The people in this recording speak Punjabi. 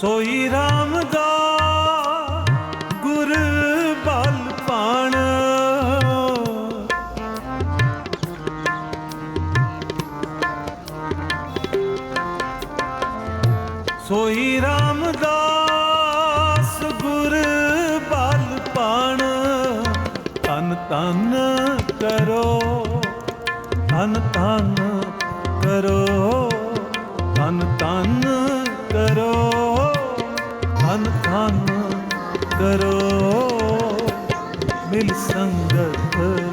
ਸੋਈ RAM ਦਾ ਗੁਰ ਬਲ ਪਾਣ। ਸੋਈ ਰਾਮਦਾਸ ਗੁਰ ਬਲ ਪਾਣ। ਤਨ ਤਨ ਕਰੋ ਤਨ ਤਨ ਕਰੋ ਤਨ ਤਨ ਕਰੋ। ਤਨ ਤਨ ਕਰੋ ਮਿਲ ਸੰਗਤ